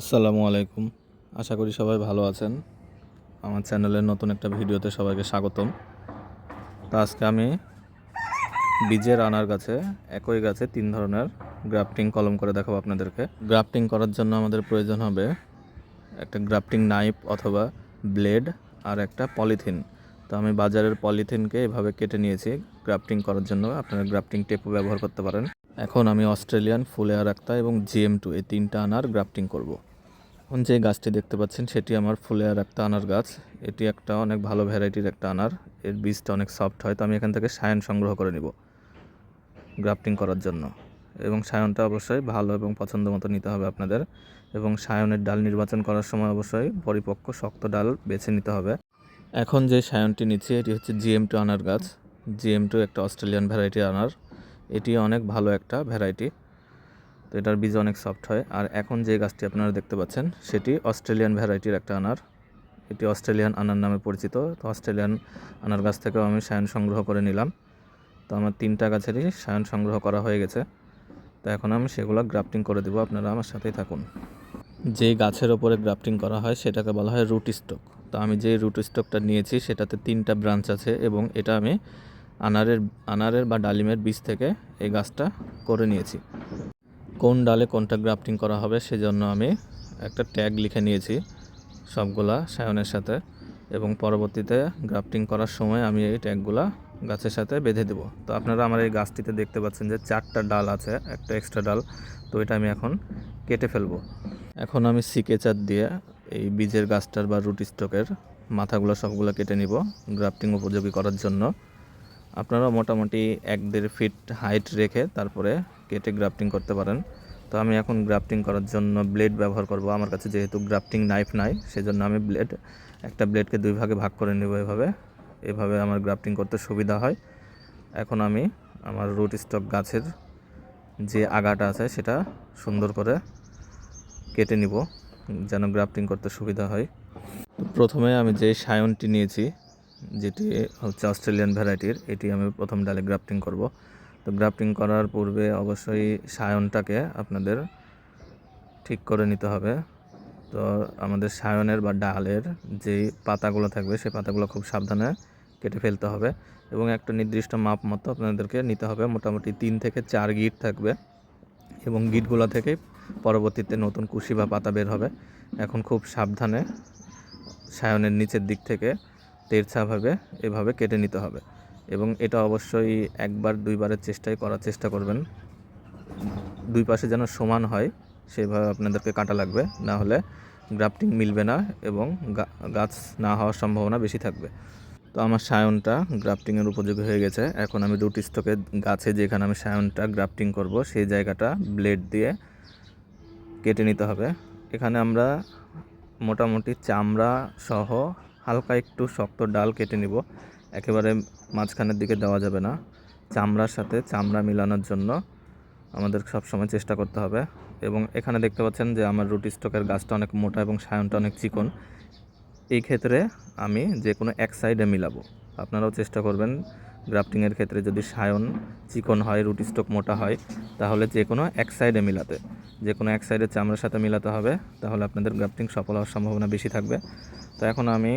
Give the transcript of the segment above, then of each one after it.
আসসালামু আলাইকুম। আশা করি সবাই ভালো আছেন। আমার চ্যানেলের নতুন একটা ভিডিওতে সবাইকে স্বাগতম। তো আজকে আমি বীজের আনার গাছে, একই গাছে তিন ধরনের গ্রাফটিং কলম করে দেখাবো আপনাদেরকে। গ্রাফটিং করার জন্য আমাদের প্রয়োজন হবে একটা গ্রাফটিং নাইফ অথবা ব্লেড আর একটা পলিথিন। তো আমি বাজারের পলিথিনকে এভাবে কেটে নিয়েছি গ্রাফটিং করার জন্য। আপনারা গ্রাফটিং টেপও ব্যবহার করতে পারেন। এখন আমি অস্ট্রেলিয়ান ফুলে আর একটা এবং জিএম টু এই তিনটা আনার গ্রাফটিং করব। এখন যে গাছটি দেখতে পাচ্ছেন, সেটি আমার ফুলে আর একটা আনার গাছ। এটি একটা অনেক ভালো ভ্যারাইটির একটা আনার। এর বীজটা অনেক সফট হয়, তো আমি এখান থেকে সায়ন সংগ্রহ করে নিব গ্রাফটিং করার জন্য। এবং সায়নটা অবশ্যই ভালো এবং পছন্দ মতো নিতে হবে আপনাদের। এবং সায়নের ডাল নির্বাচন করার সময় অবশ্যই পরিপক্ক, শক্ত ডাল বেছে নিতে হবে। এখন যে সায়নটি নিচ্ছি, এটি হচ্ছে জিএম টু আনার গাছ। জিএম টু একটা অস্ট্রেলিয়ান ভ্যারাইটি আনার। এটি অনেক ভালো একটা ভ্যারাইটি। তো এটার বীজ অনেক সফট হয়। আর এখন যে গাছটি আপনারা দেখতে পাচ্ছেন, সেটি অস্ট্রেলিয়ান ভ্যারাইটির একটা আনার। এটি অস্ট্রেলিয়ান আনার নামে পরিচিত। তো অস্ট্রেলিয়ান আনার গাছ থেকেও আমি সায়ন সংগ্রহ করে নিলাম। তো আমার তিনটা গাছেরই সায়ন সংগ্রহ করা হয়ে গেছে। তো এখন আমি সেগুলো গ্রাফটিং করে দেবো। আপনারা আমার সাথেই থাকুন। যেই গাছের ওপরে গ্রাফটিং করা হয়, সেটাকে বলা হয় রুট স্টক তো আমি যে রুট স্টকটা নিয়েছি, সেটাতে তিনটা ব্রাঞ্চ আছে এবং এটা আমি আনারের আনারের বা ডালিমের বীজ থেকে এই গাছটা করে নিয়েছি। কোন ডালে কোনটা গ্রাফটিং করা হবে সেজন্য আমি একটা ট্যাগ লিখে নিয়েছি সবগুলা সায়নের সাথে এবং পরবর্তীতে গ্রাফটিং করার সময় আমি এই ট্যাগগুলা গাছের সাথে বেঁধে দেবো। তো আপনারা আমার এই গাছটিতে দেখতে পাচ্ছেন যে চারটা ডাল আছে, একটা এক্সট্রা ডাল, তো এটা আমি এখন কেটে ফেলব। এখন আমি সিকেচার দিয়ে এই বীজের গাছটার বা রুট স্টকের মাথাগুলো সবগুলো কেটে নিব, গ্রাফটিং উপযোগী করার জন্য। আপনারা মোটামুটি এক দেড় ফিট হাইট রেখে তারপরে কেটে গ্রাফটিং করতে পারেন। তো আমি এখন গ্রাফটিং করার জন্য ব্লেড ব্যবহার করব। আমার কাছে যেহেতু গ্রাফটিং নাইফ নাই, সেজন্য আমি ব্লেড একটা ব্লেডকে দুই ভাগে ভাগ করে নেব এভাবে। এভাবে আমার গ্রাফটিং করতে সুবিধা হয়। এখন আমি আমার রুট স্টক গাছের যে আগাটা আছে, সেটা সুন্দর করে কেটে নিব, যেন গ্রাফটিং করতে সুবিধা হয়। প্রথমে আমি যে সায়নটি নিয়েছি যেটি হচ্ছে অস্ট্রেলিয়ান ভ্যারাইটির এটি আমি প্রথম ডালে গ্রাফটিং করব। তো গ্রাফটিং করার পূর্বে অবশ্যই সায়নটাকে আপনাদের ঠিক করে নিতে হবে। তো আমাদের সায়নের বা ডালের যে পাতাগুলো থাকবে, সেই পাতাগুলো খুব সাবধানে কেটে ফেলতে হবে এবং একটা নির্দিষ্ট মাপ মতো আপনাদেরকে নিতে হবে। মোটামুটি তিন থেকে চার গিট থাকবে এবং গিটগুলো থেকে পরবর্তীতে নতুন কুশি বা পাতা বের হবে। এখন খুব সাবধানে সায়নের নিচের দিক থেকে তেরছাভাবে এভাবে কেটে নিতে হবে এবং এটা অবশ্যই একবার দুইবারের চেষ্টাই করার চেষ্টা করবেন। দুই পাশে যেন সমান হয়, সেভাবে আপনাদেরকে কাটা লাগবে, না হলে গ্রাফটিং মিলবে না এবং গাছ না হওয়ার সম্ভাবনা বেশি থাকবে। তো আমার সায়নটা গ্রাফটিংয়ের উপযোগী হয়ে গেছে। এখন আমি রুট স্টকে গাছে যেখানে আমি সায়নটা গ্রাফটিং করব, সেই জায়গাটা ব্লেড দিয়ে কেটে নিতে হবে। এখানে আমরা মোটামুটি চামড়া সহ হালকা একটু শক্ত ডাল কেটে নিব। একেবারে মাঝখানের দিকে দেওয়া যাবে না। চামড়ার সাথে চামড়া মিলানোর জন্য আমাদের সবসময় চেষ্টা করতে হবে। এবং এখানে দেখতে পাচ্ছেন যে আমার রুটি স্টকের গাছটা অনেক মোটা এবং সায়নটা অনেক চিকন। এই ক্ষেত্রে আমি যে কোনো এক সাইডে মিলাবো। আপনারাও চেষ্টা করবেন গ্রাফটিংয়ের ক্ষেত্রে যদি সায়ন চিকন হয়, রুটি স্টক মোটা হয়, তাহলে যে কোনো এক সাইডে মিলাতে। যে কোনো এক সাইডের চামড়ার সাথে মিলাতে হবে, তাহলে আপনাদের গ্রাফটিং সফল হওয়ার সম্ভাবনা বেশি থাকবে। তো এখন আমি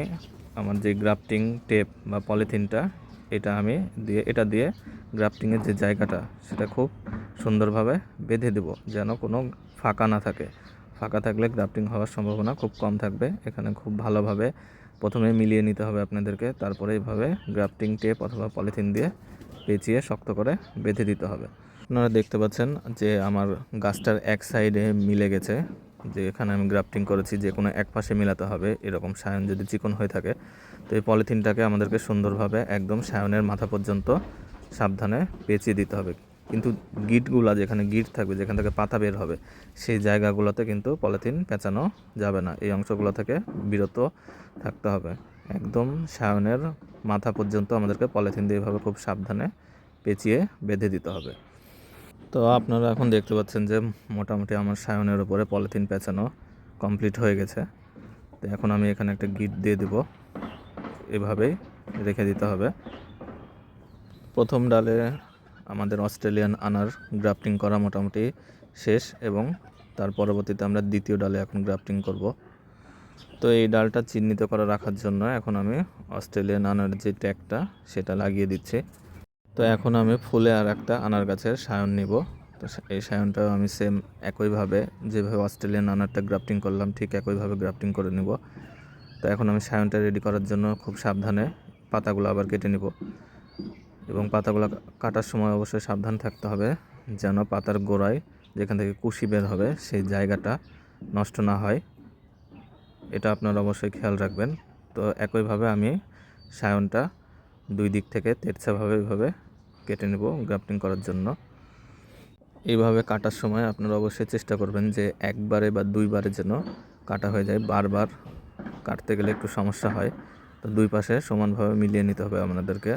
আমার যে গ্রাফটিং টেপ বা পলিথিনটা এটা আমি দিয়ে, এটা দিয়ে গ্রাফটিংয়ের যে জায়গাটা, সেটা খুব সুন্দরভাবে বেঁধে দেব, যেন কোনো ফাঁকা না থাকে। ফাঁকা থাকলে গ্রাফটিং হওয়ার সম্ভাবনা খুব কম থাকবে। এখানে খুব ভালোভাবে প্রথমে মিলিয়ে নিতে হবে আপনাদেরকে, তারপরে এইভাবে গ্রাফটিং টেপ অথবা পলিথিন দিয়ে পেঁচিয়ে শক্ত করে বেঁধে দিতে হবে। আপনারা দেখতে পাচ্ছেন যে আমার গাছটার এক সাইডে মিলে গেছে, যে এখানে আমি গ্রাফটিং করেছি যে কোনো এক পাশে মিলাতে হবে, এরকম সায়ন যদি চিকন হয়ে থাকে। তো এই পলিথিনটাকে আমাদেরকে সুন্দরভাবে একদম সায়নের মাথা পর্যন্ত সাবধানে পেঁচিয়ে দিতে হবে। কিন্তু গিটগুলা যেখানে গিট থাকবে, যেখান থেকে পাতা বের হবে, সেই জায়গাগুলোতে কিন্তু পলিথিন পেঁচানো যাবে না। এই অংশগুলো থেকে বিরত থাকতে হবে। একদম সায়নের মাথা পর্যন্ত আমাদেরকে পলিথিন দিয়ে এভাবে খুব সাবধানে পেঁচিয়ে বেঁধে দিতে হবে। তো আপনারা এখন দেখতে পাচ্ছেন যে মোটামুটি আমার সায়নের উপরে পলিথিন পেঁচানো কমপ্লিট হয়ে গেছে। তো এখন আমি এখানে একটা গিট দিয়ে দেব। এভাবেই রেখে দিতে হবে। প্রথম ডালে আমাদের অস্ট্রেলিয়ান আনার গ্রাফটিং করা মোটামুটি শেষ এবং তার পরবর্তীতে আমরা দ্বিতীয় ডালে এখন গ্রাফটিং করব। তো এই ডালটা চিহ্নিত করে রাখার জন্য এখন আমি অস্ট্রেলিয়ান আনার যে ট্যাগটা সেটা লাগিয়ে দিচ্ছি। তো এখন আমি ফুলে আর একটা আনার গাছের সায়ন নিব। তো এই সায়নটাও আমি সেম একইভাবে যেভাবে অস্ট্রেলিয়ান আনারটা গ্রাফটিং করলাম, ঠিক একইভাবে গ্রাফটিং করে নিব। তো এখন আমি সায়নটা রেডি করার জন্য খুব সাবধানে পাতাগুলো আবার কেটে নিব। এবং পাতাগুলো কাটার সময় অবশ্যই সাবধান থাকতে হবে, যেন পাতার গোড়ায় যেখান থেকে কুশি বের হবে সেই জায়গাটা নষ্ট না হয়। এটা আপনারা অবশ্যই খেয়াল রাখবেন। তো একইভাবে আমি সায়নটা দুই দিক থেকে তেরছাভাবে এইভাবে কেটে নেব গ্রাফটিং করার জন্য। এইভাবে কাটার সময় আপনারা অবশ্যই চেষ্টা করবেন যে একবারে বা দুইবারে যেন কাটা হয়ে যায়। বারবার কাটতে গেলে একটু সমস্যা হয়। তো দুই পাশে সমানভাবে মিলিয়ে নিতে হবে আপনাদেরকে।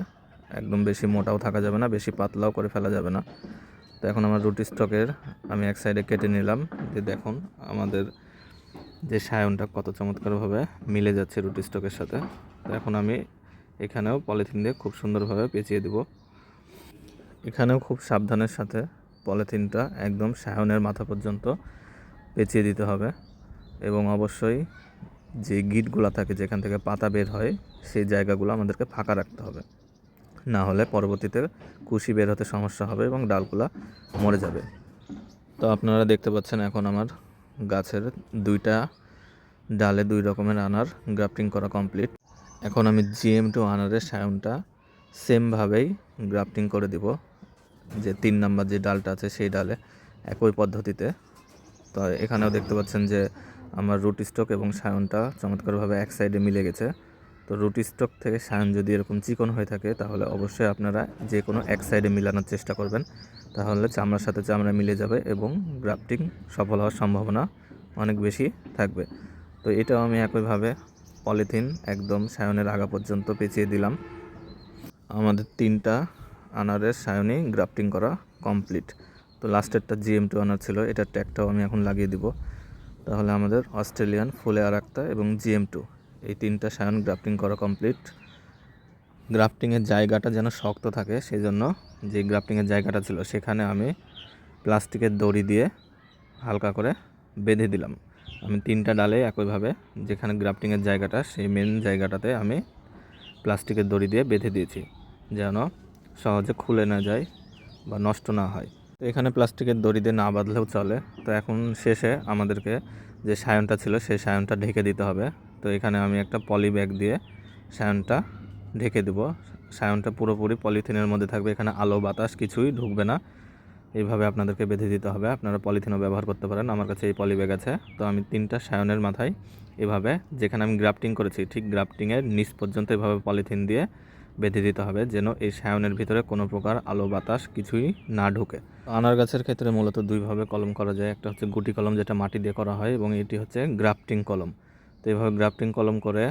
একদম বেশি মোটাও থাকা যাবে না, বেশি পাতলাও করে ফেলা যাবে না। তো এখন আমার রুটি স্টকের আমি এক সাইডে কেটে নিলাম। যে দেখুন আমাদের যে সায়নটা কত চমৎকারভাবে মিলে যাচ্ছে রুটি স্টকের সাথে। তো এখন আমি এখানেও পলিথিন দিয়ে খুব সুন্দরভাবে পেঁচিয়ে দেব। এখানেও খুব সাবধানের সাথে পলিথিনটা একদম সায়নের মাথা পর্যন্ত পেঁচিয়ে দিতে হবে এবং অবশ্যই যে গিটগুলো থাকে, যেখান থেকে পাতা বের হয়, সেই জায়গাগুলো আমাদেরকে ফাঁকা রাখতে হবে। না হলে পরবর্তীতে কুশি বের হতে সমস্যা হবে এবং ডালগুলা মরে যাবে। তো আপনারা দেখতে পাচ্ছেন এখন আমার গাছের দুইটা ডালে দুই রকমের আনার গ্রাফটিং করা কমপ্লিট। এখন আমি জিএম টু আনারের সায়নটা সেমভাবেই গ্রাফটিং করে দিব। যে তিন নাম্বার যে ডালটা আছে সেই ডালে একই পদ্ধতিতে। তো এখানেও দেখতে পাচ্ছেন যে আমার রুটি স্টক এবং সায়নটা চমৎকারভাবে এক সাইডে মিলে গেছে। তো রুটি স্টক থেকে সায়ন যদি এরকম চিকন হয়ে থাকে, তাহলে অবশ্যই আপনারা যে কোনো এক সাইডে মিলানোর চেষ্টা করবেন। তাহলে চামড়ার সাথে চামড়া মিলে যাবে এবং গ্রাফটিং সফল হওয়ার সম্ভাবনা অনেক বেশি থাকবে। তো এটাও আমি একইভাবে পলিথিন একদম সায়নের আগা পর্যন্ত পেঁচিয়ে দিলাম। আমাদের তিনটা আনারের সায়নি গ্রাফটিং করা কমপ্লিট। তো লাস্টেরটা জিএম টু আনার ছিল, এটার ট্যাগটাও আমি এখন লাগিয়ে দিব। তাহলে আমাদের অস্ট্রেলিয়ান ফুলে আর একটা এবং জিএম টু এই তিনটা সায়ন গ্রাফটিং করা কমপ্লিট। গ্রাফটিংয়ের জায়গাটা যেন শক্ত থাকে সেই জন্য যে গ্রাফটিংয়ের জায়গাটা ছিল, সেখানে আমি প্লাস্টিকের দড়ি দিয়ে হালকা করে বেঁধে দিলাম। আমি তিনটা ডালে একইভাবে যেখানে গ্রাফটিংয়ের জায়গাটা, সেই মেন জায়গাটাতে আমি প্লাস্টিকের দড়ি দিয়ে বেঁধে দিয়েছি, যেন সহজে খুলে না যায় বা নষ্ট না হয়। তো এখানে প্লাস্টিকের দড়ি দিয়ে না বাঁধলেও চলে। তো এখন শেষে আমাদেরকে যে সায়নটা ছিল, সেই সায়নটা ঢেকে দিতে হবে। তো এখানে আমি একটা পলি ব্যাগ দিয়ে সায়নটা ঢেকে দেব। সায়নটা পুরোপুরি পলিথিনের মধ্যে থাকবে। এখানে আলো, বাতাস কিছুই ঢুকবে না। এইভাবে আপনাদেরকে বেঁধে দিতে হবে। আপনারা পলিথিনও ব্যবহার করতে পারেন। আমার কাছে এই পলি ব্যাগ আছে। তো আমি তিনটা সায়নের মাথায় এভাবে, যেখানে আমি গ্রাফটিং করেছি, ঠিক গ্রাফটিংয়ের নিচ পর্যন্ত এভাবে পলিথিন দিয়ে বেঁধে দিতে হবে যেন এই সায়নের ভিতরে কোনো প্রকার আলো বাতাস কিছুই না ঢুকে। আনার গাছের ক্ষেত্রে মূলত দুইভাবে কলম করা যায়। একটা হচ্ছে গুটি কলম যেটা মাটি দিয়ে করা হয় এবং এটি হচ্ছে গ্রাফটিং কলম। তো এইভাবে গ্রাফটিং কলম করে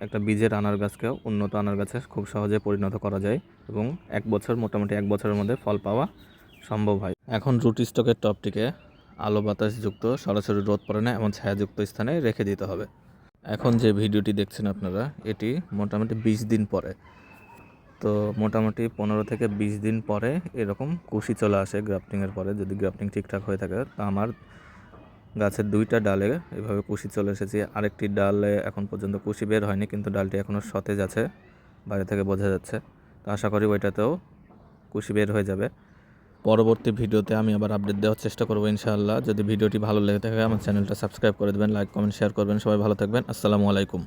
একটা বীজের আনার গাছকে উন্নত আনার গাছে খুব সহজে পরিণত করা যায় এবং এক বছর, মোটামুটি এক বছরের মধ্যে ফল পাওয়া সম্ভব হয়। এখন রুটি স্টকের টপটিকে আলো বাতাসযুক্ত, সরাসরি রোদ পড়ে না, এমন ছায়াযুক্ত স্থানে রেখে দিতে হবে। এখন যে ভিডিওটি দেখছেন আপনারা, এটি মোটামুটি বিশ দিন পরে। তো মোটামুটি পনেরো থেকে বিশ দিন পরে এরকম কুশি চলে আসে গ্রাফটিংয়ের পরে। যদি গ্রাফটিং ঠিকঠাক হয়ে থাকে, তা আমার গাছের দুইটা ডালে এভাবে কুশি চলে এসেছি। আরেকটি ডালে এখন পর্যন্ত কুশি বের হয়নি, কিন্তু ডালটি এখনও সতেজ আছে, বাইরে থেকে বোঝা যাচ্ছে। তো আশা করি ওইটাতেও কুশি বের হয়ে যাবে। পরবর্তী ভিডিওতে আমি আবার আপডেট দেওয়ার চেষ্টা করব ইনশাআল্লাহ। যদি ভিডিওটি ভালো লেগে থাকে, আমার চ্যানেলটা সাবস্ক্রাইব করে দেবেন লাইক কমেন্ট শেয়ার করবেন। সবাই ভালো থাকবেন। আসসালামু আলাইকুম।